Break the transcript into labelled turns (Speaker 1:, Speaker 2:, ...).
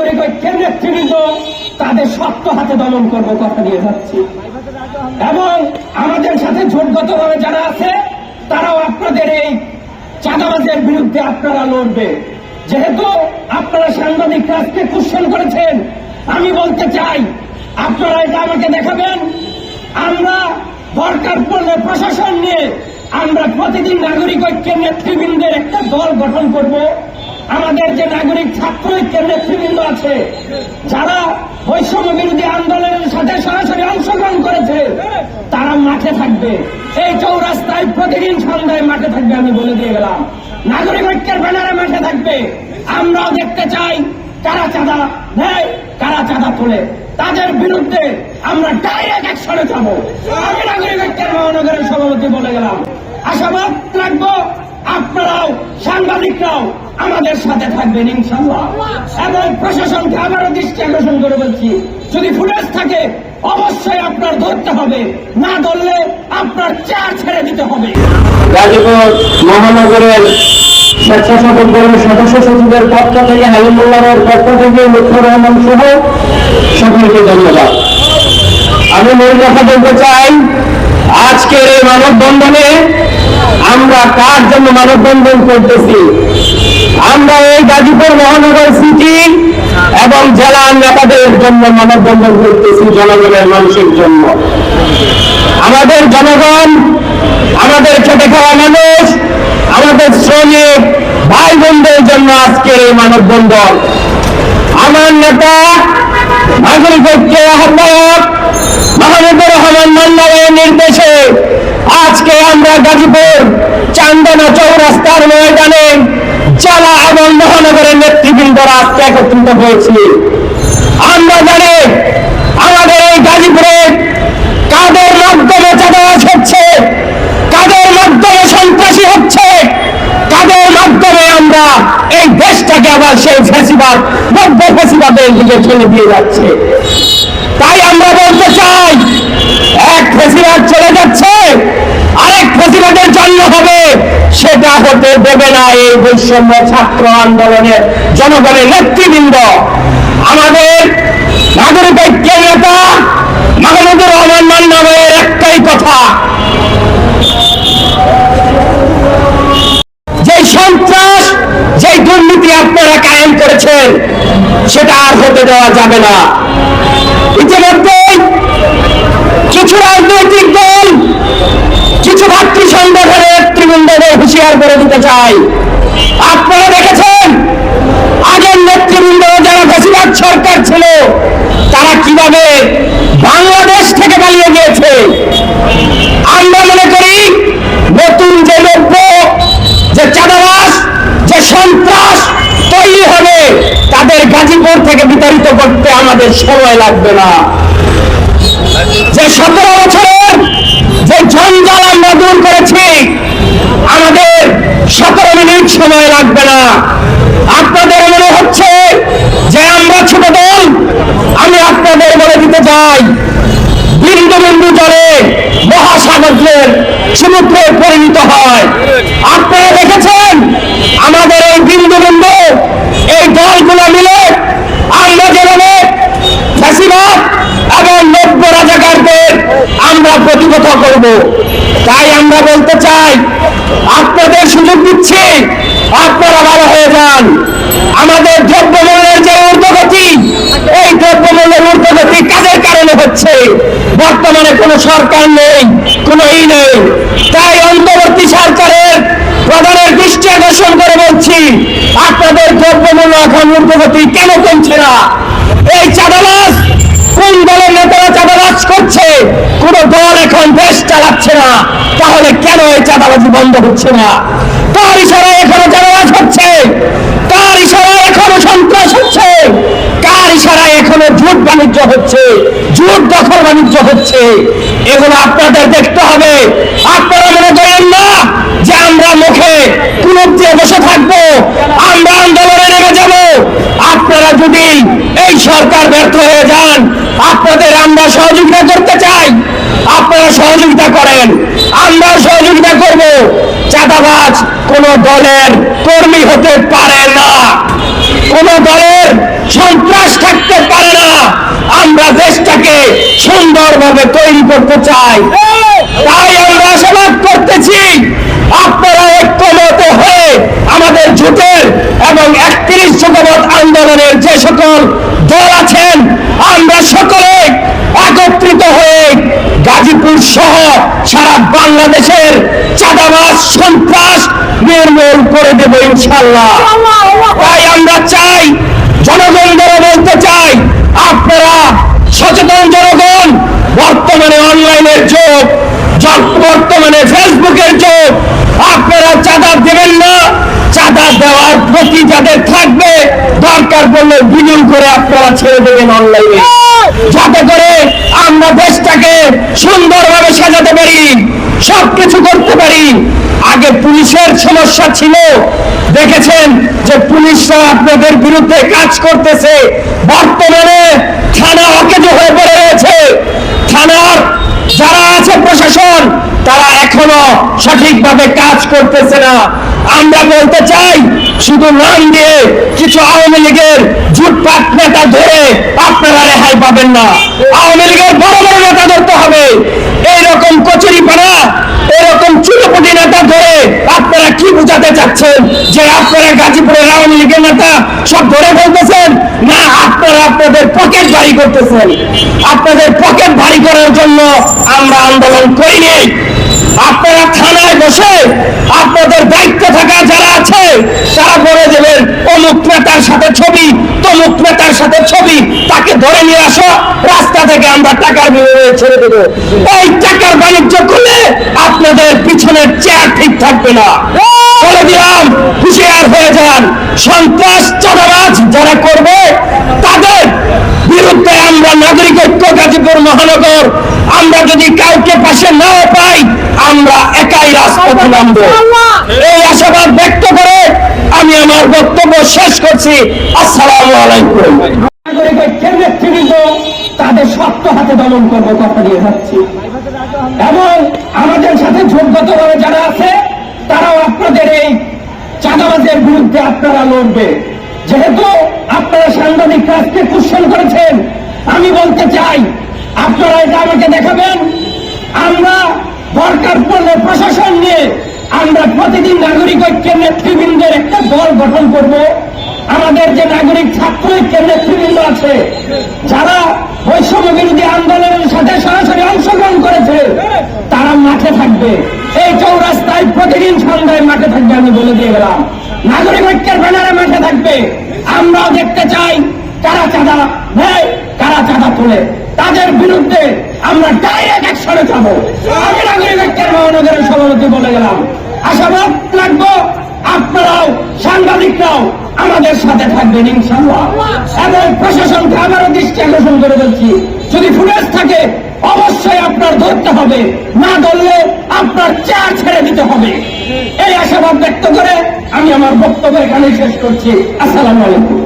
Speaker 1: নাগরিক ঐক্যের নেতৃবৃন্দ তাদের শক্ত হাতে দমন করব, কথা দিয়ে যাচ্ছি। এবং আমাদের সাথে জোটগতভাবে যারা আছে, তারাও আপনাদের এই চাঁদাবাজের বিরুদ্ধে আপনারা লড়বে। যেহেতু আপনারা সাংবাদিক কাজকে কোশ্চেন করেছেন, আমি বলতে চাই, আপনারা এটা আমাকে দেখাবেন। আমরা দরকার পড়লে প্রশাসন নিয়ে আমরা প্রতিদিন নাগরিক ঐক্যের নেতৃবৃন্দের একটা দল গঠন করব। আমাদের যে নাগরিক ছাত্র নেতৃবৃন্দ আছে? যারা বৈষম্য বিরোধী আন্দোলনের সাথে সরাসরি অংশগ্রহণ করেছে, তারা মাঠে থাকবে। এই চৌরাস্তায় প্রতিদিন সন্ধ্যায় মাঠে থাকবে আমি বলে দিয়ে গেলাম। নাগরিক ঐক্যের ব্যানারে মাঠে থাকবে। আমরাও দেখতে চাই কারা চাঁদা নেয়, কারা চাঁদা তোলে। তাদের বিরুদ্ধে আমরা ডাইরেক্ট অ্যাকশনে যাব। আমি নাগরিক ঐক্যের মহানগরের সভাপতি বলে গেলাম। আশাবাদ রাখব আপনারাও, সাংবাদিকরাও আমাদের সাথে থাকবেন ইনশাল্লাহ এবং প্রশাসনকে আবারও দৃষ্টি আকর্ষণ করে বলছি, যদি ফুটেজ থাকে, অবশ্যই আপনার ধরতে হবে। না ধরলে আপনার চেয়ার ছেড়ে দিতে হবে।
Speaker 2: গাজীপুর মহানগরের স্বেচ্ছাসেবক ধন্যবাদ। আমি মূল কথা বলতে চাই, আজকের এই মানববন্ধনে আমরা কার জন্য মানববন্ধন করতেছি? আমরা এই গাজীপুর মহানগর সিটি এবং জেলা নেতাদের জন্য মানববন্ধন করতেছি জনগণের মানুষের জন্য। আমাদের জনগণ, আমাদের খেটে খাওয়া মানুষ, আমাদের শ্রমিক ভাই বোনদের জন্য আজকের এই মানববন্ধন। আমার নেতা নাগরিক ঐক্যের আহ্বায়ক মাহমুদুর রহমান মান্নারের নির্দেশে আজকে গাজীপুর, চান্দনা চৌরাস্তার ময়দানে জেলা এবং মহানগরের নেতৃবৃন্দরা আজকে একত্রিত হয়েছি। আমরা জানি আমাদের এই গাজীপুরে কাদের মাধ্যমে চাঁদাবাজ হচ্ছে, কাদের মাধ্যমে সন্ত্রাসী হচ্ছে, কাদের মাধ্যমে আমরা এই দেশটাকে আবার সেই ফেসিবাদ নব্য ফেসিবাদের দিকে ঠেলে দিয়ে যাচ্ছে। তাই আমরা বলতে চাই, এক ফেসিবাদ চলে যাচ্ছে আরেক ফেসিবাদের জন্ম হবে। সেটা হতে দেবে না এই বৈষম্য ছাত্র আন্দোলনের জনগণের নেতৃবৃন্দ। আমাদের নাগরিক ঐক্যের নেতা মাহমুদুর রহমান মান্নাবের একটাই কথা। যে সন্ত্রাস যে দুর্নীতি আপনারা কায়েম করেছেন, সেটা আর হতে দেওয়া যাবে না। ইতিমধ্যেই কিছু রাজনৈতিক দল কিছু ভাতৃ সংগঠনের নেতৃবৃন্দদের হুঁশিয়ার করে দিতে চাই। আপনারা দেখেছেন? আগের নেতৃবৃন্দ যারা বেশিরভাগ সরকার ছিল, তারা কীভাবে বাংলাদেশ থেকে পালিয়ে গিয়েছে? আমরা মনে করি, নতুন যে দ্রব্য, যে চাঁদাবাস যে সন্ত্রাস তৈরি হবে, তাদের গাজীপুর থেকে বিতাড়িত করতে আমাদের সময় লাগবে না। যে সতেরো বছরের জঞ্জাল আমরা করেছি। আমাদের সতেরো মিনিট সময় লাগবে না। আপনাদের মনে হচ্ছে যে আমরা ছোট দল? আমি আপনাদের বলে দিতে চাই বিন্দু বিন্দু জলে মহাসাগরের সমুদ্রে পরিণত হয় আপনারা দেখেছেন আমাদের এই বিন্দু বিন্দু এই দলগুলো মিলে আমরা যেভাবে ফ্যাসিবাদ এবং নব্য রাজাকারদের আমরা প্রতিহত করব তাই আমরা বলতে চাই। আপনাদের সুযোগ দিচ্ছি। আপনারা ভালো হয়ে যান। আমাদের দ্রব্যমূল্যের যে ঊর্ধ্বগতি, এই দ্রব্যমূল্যের ঊর্ধ্বগতি কাদের কারণে হচ্ছে? বর্তমানে কোনো সরকার নেই, কোনো ই নেই। তাই অন্তর্বর্তী সরকারের প্রধানের দৃষ্টি আকর্ষণ করে বলছি, আপনাদের দ্রব্যমূল্য এখন ঊর্ধ্বগতি কেন কমছে না? এই চাঁদাবাস কোন দলের নেতারা চাঁদাবাজ করছে? কোন দল এখন দেশ চালাচ্ছে না। তাহলে কেন এই চাঁদাবাজি বন্ধ হচ্ছে না? কার ইশারায় এখনও চাঁদাবাজ হচ্ছে? তার ইশারায় এখনও সন্ত্রাস হচ্ছে? কার ইশারায় এখনও জুট বাণিজ্য হচ্ছে? জুট দখল বাণিজ্য হচ্ছে? এগুলো আপনাদের দেখতে হবে। আপনারা মনে করেন না যে আমরা মুখে কুলুপ দিয়ে বসে থাকব? আমরা আন্দোলনে নেমে যাব? আপনারা যদি এই সরকার ব্যর্থ হয়ে যান, আপনাদের আমরা সহযোগিতা করতে সহযোগিতা করেন। আমরা সহযোগিতা করব। চাঁদাবাজ কোন দলের কর্মী হতে পারে না। কোন দলের সন্ত্রাস থাকতে পারে না। আমরা দেশটাকে সুন্দরভাবে তৈরি করতে চাই। তাই আমরা সমাজ করতেছি, আপনারা ঐক্যমত হয়ে আমাদের জোটের এবং একত্রিশ শতবত আন্দোলনের যে সকল দল আছেন, আমরা সকলে সহ সারা বাংলাদেশের চাঁদাবাজ, সন্ত্রাস নির্মূল করে দেব ইনশাল্লাহ তাই আমরা চাই, জনগণ দ্বারা বলতে চাই, আপনারা সচেতন জনগণ, বর্তমানে অনলাইনের যুগ বর্তমানে ফেসবুকের যুগ, আপনারা চাঁদা দেবেন না, চাঁদা দেওয়ার প্রতি যাদের থাকবে, দরকার পড়লে বিলীন করে আপনারা ছেড়ে দেবেন অনলাইনে। যাতে করে আমরা দেশটাকে সুন্দরভাবে সাজাতে পারি, সবকিছু করতে পারি। আগে পুলিশের সমস্যা ছিল। দেখেছেন যে পুলিশরা আপনাদের বিরুদ্ধে কাজ করতেছে। বর্তমানে থানা অকেজ হয়ে পড়ে রয়েছে। থানার যারা আছে প্রশাসন, তারা এখনও সঠিকভাবে কাজ করতেছে না। আমরা বলতে চাই, শুধু নাম দিয়ে কিছু আওয়ামী লীগের জুটপাট নেতা ধরে আপনারা রেহাই পাবেন না। আওয়ামী লীগের বড় বড় নেতা ধরতে হবে। এইরকম কচুরি পাড়া এরকম চুলোপটি নেতা ধরে আপনারা কি বুঝাতে চাচ্ছেন যে আপনারা গাজীপুরের আওয়ামী লীগের নেতা সব ধরে বলতেছেন না আপনারা আপনাদের পকেট ভারী করতেছেন? আপনাদের পকেট ভারী করার জন্য আমরা আন্দোলন করিনি। আপনারা থানায় বসে আপনাদের দায়িত্ব থাকা যারা আছে, তারা বলে দেবেন, অমুক নেতার সাথে ছবি, তমুক নেতার সাথে ছবি, তাকে ধরে নিয়ে আসো, রাস্তা থেকে আমরা টাকার বিনিময়ে ছেড়ে দেবো। এই টাকার বাণিজ্য করলে আপনাদের পিছনের চেয়ার ঠিক থাকবে না। দিলাম হুঁশিয়ার হয়ে যান। সন্ত্রাস চাঁদাবাজ যারা করবে, তাদের বিরুদ্ধে আমরা নাগরিক ঐক্য, গাজীপুর মহানগর, আমরা যদি কাউকে পাশে নাও পাই, আমরা একাই রাজপথে নামবো। এই আশাবাদ ব্যক্ত করে আমি আমার বক্তব্য শেষ করছি। আসসালামু আলাইকুম।
Speaker 1: তাদের শক্ত হাতে দমন করব কথা দিয়ে যাচ্ছি। এবং আমাদের সাথে যোগ্যতভাবে যারা আছে আপনাদের এই চাঁদাবাজের বিরুদ্ধে আপনারা লড়বে। যেহেতু আপনারা সাংবাদিক কাজকে কুশন করেছেন, আমি বলতে চাই, আপনারা এটা আমাকে দেখাবেন। আমরা দরকার পড়লে প্রশাসন নিয়ে আমরা প্রতিদিন নাগরিক ঐক্যের নেতৃবৃন্দের একটা দল গঠন করব। আমাদের যে নাগরিক ছাত্র নেতৃবৃন্দ আছে, যারা বৈষম্য বিরোধী আন্দোলনের সাথে সরাসরি অংশগ্রহণ করেছে, তারা মাঠে থাকবে। এই চৌরাস্তায় প্রতিদিন সন্ধ্যায় মাঠে থাকবে আমি বলে দিয়ে গেলাম। নাগরিক ঐক্যের ব্যানারে মাঠে থাকবে। আমরাও দেখতে চাই কারা চাঁদা নেয়, কারা চাঁদা তোলে। তাদের বিরুদ্ধে আমরা ডাইরেক্ট অ্যাকশনে যাব। আমি নাগরিক ঐক্যের মহানগরের সভাপতি বলে গেলাম। আশাবাদ রাখব আপনারাও, সাংবাদিকরাও আমাদের সাথে থাকবেন এবং প্রশাসনকে আবারও দৃষ্টি আকর্ষণ করে বলছি, যদি ফুটেজ থাকে, অবশ্যই আপনার ধরতে হবে। না ধরলে আপনার চা ছেড়ে দিতে হবে। এই আশাবাদ ব্যক্ত করে আমি আমার বক্তব্য এখানে শেষ করছি। আসসালামু আলাইকুম।